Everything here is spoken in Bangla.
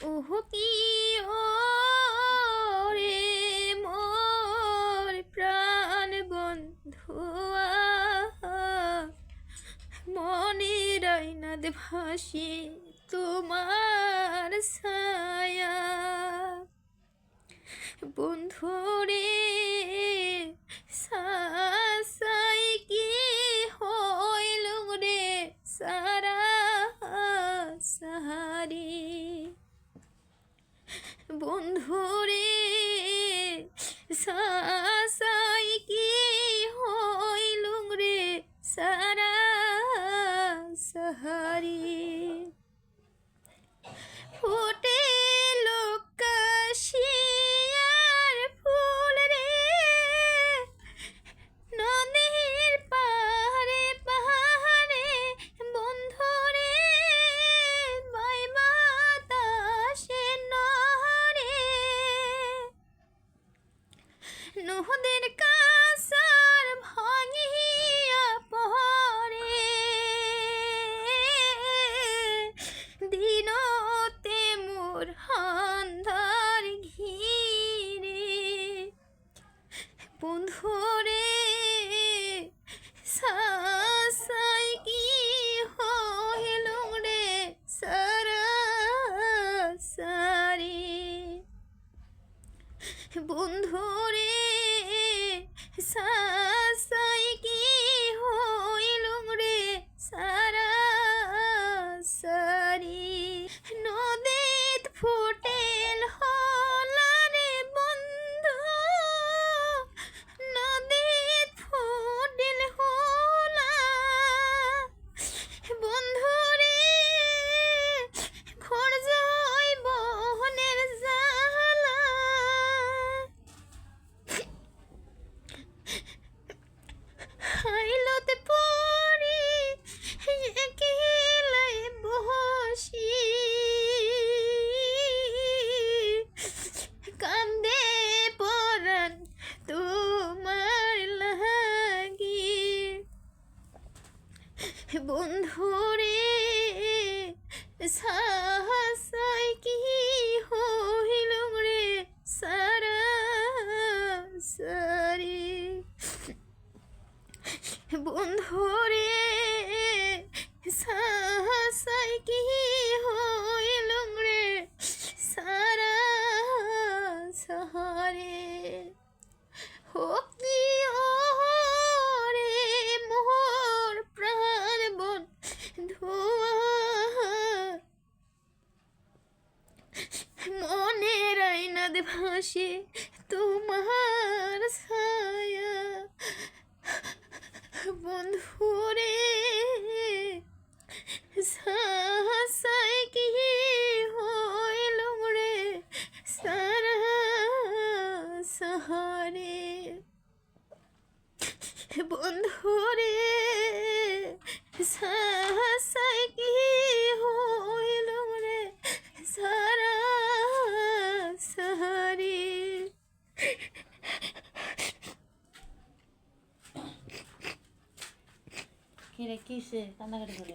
ওহ কি ও রে মোর প্রাণ বন্ধুয়া মনে রাইনাদ ভাসি তোমার ছায়া। বন্ধুরে ফুটে লোকাশিয়ার ফুল রে। নদীর পাহাড়ে পাহাড়ে বন্ধু রে বাই বাতাসে নহরে। নদীর কাসার বন্ধুরে সাসাই কি হইল রে সারা সারি? বন্ধুরে সাসাই বন্ধুরে সাহাসাই কি হইল রে? সারা সারি। বন্ধুরে সাহাসাই কি আইনাদ ভাসে তোমার ছায়া বন্ধুরে সাহাসাই কি হইল রে সারা সাহারে বন্ধুরে সাহাসাই கீழே கீசு கண்ணை கட்டி